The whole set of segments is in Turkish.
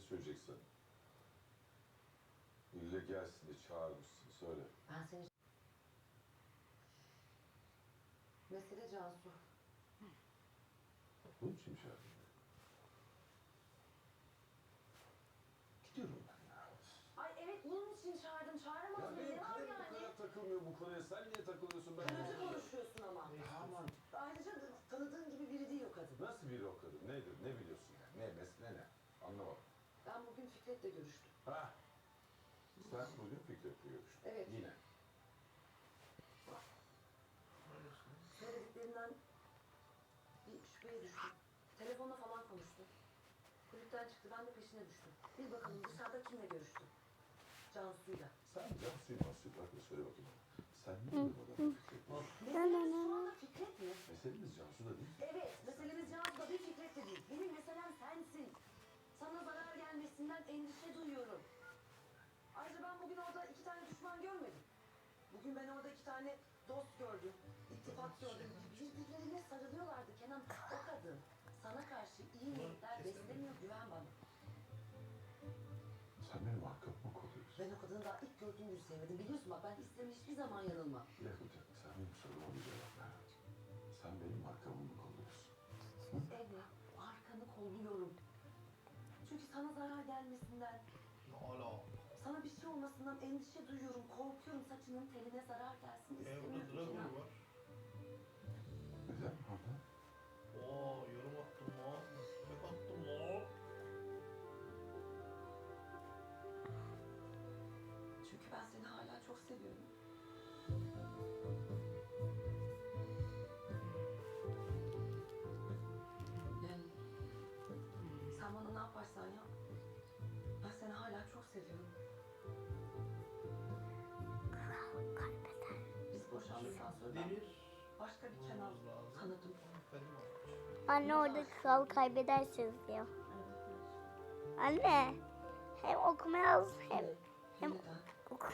söyleyeceksin? İlle gelsin de çağırmışsın. Söyle. Ben seni... Mesele Cansu. Bunun için mi çağırdın? Gidiyorum ben ya. Ay evet bunun için çağırdım. Ya Çağıramaz mı? benim Ne var bu yani? kadar takılmıyor bu konuya. Sen niye takılıyorsun ben? Kırıcı konuşuyorsun ama. Aman. Ayrıca da tanıdığın gibi biri değil o kadın. Nasıl biri o kadın? Nedir? Ne biliyorsun yani? Ne? Mesele ne? Anlamadım. Ben bugün Fikret'le görüştüm. Ha. Sen bugün Fikret'le görüştün. Evet. Yine. Söylediklerinden bir şüpheye düştüm. Telefonla falan konuştu. Kulüpten çıktı. Ben de peşine düştüm. Bir bakalım dışarıda kimle görüştü? Cansu'yla. Sen Cansu'yu nasıl bırak da söyle bakayım. Sen ne diyorsun adamla Fikret'le? Meselemiz şu anda Fikret mi? Meselemiz Cansu da değil. Evet, zarar gelmesinden endişe duyuyorum. Ayrıca ben bugün orada iki tane düşman görmedim. Bugün ben orada iki tane dost gördüm, ittifak gördüm. Birbirlerine sarılıyorlardı Kenan. O kadın sana karşı iyi niyetler beslemiyor, güven bana. Sen benim arkamı mı kolluyorsun? Ben o kadını daha ilk gördüğüm gün sevmedim. Biliyorsun bak ben İslam'ı hiçbir zaman yanılmam. Bir sana zarar gelmesinden, Hala. Sana bir şey olmasından endişe duyuyorum. Korkuyorum saçının teline zarar gelsin E burada istemiyorum. Dragon Kenan. var. Neden? Orada? Oo yorum attım lan. Tek attım lan. Çünkü ben seni hala çok seviyorum. Demir. başka bir abi. Anne orada kral kaybedersiniz diyor. Anne hem okuma yaz hem hem oku.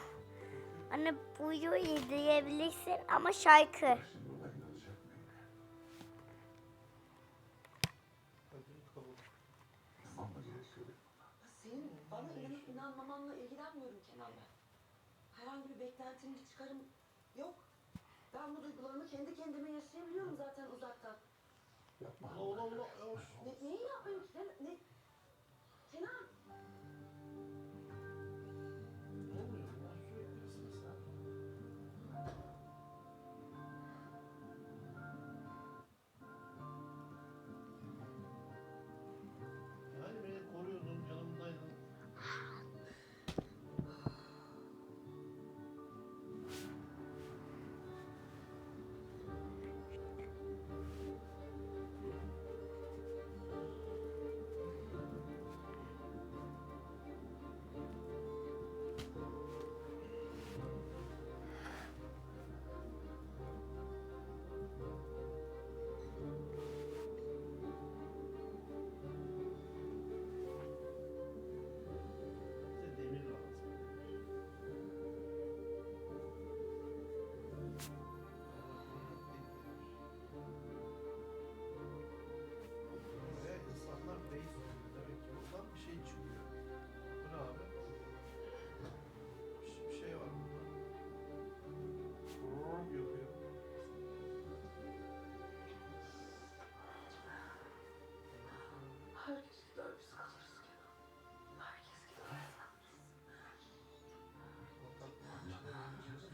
Anne bu videoyu izleyebilirsin ama şarkı. Senin bana inanıp inanmamanla ilgilenmiyorum Kenan ben. Herhangi bir beklentim, bir çıkarım yok. Ben bu duygularımı kendi kendime yaşayabiliyorum zaten uzaktan. Yapma. Allah Allah. Ne, neyi yapmayayım ki? Ne, ne,